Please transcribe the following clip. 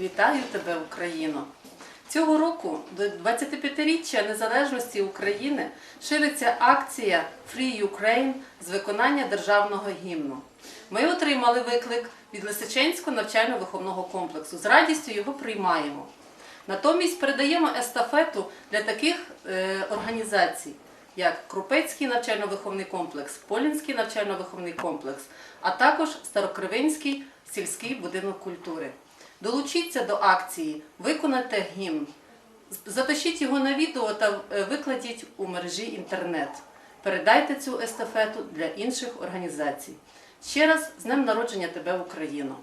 Вітаю тебе, Україно! Цього року до 25-річчя незалежності України шириться акція Free Ukraine з виконання державного гімну. Ми отримали виклик від Лисиченського навчально-виховного комплексу. З радістю його приймаємо. Натомість передаємо естафету для таких е, організацій, як Крупецький навчально-виховний комплекс, Полінський навчально-виховний комплекс, а також Старокривинський сільський будинок культури. Долучіться до акції, виконайте гімн, запишіть його на відео та е, викладіть у мережі інтернет. Передайте цю естафету для інших організацій. Ще раз з днем народження тебе, Україно!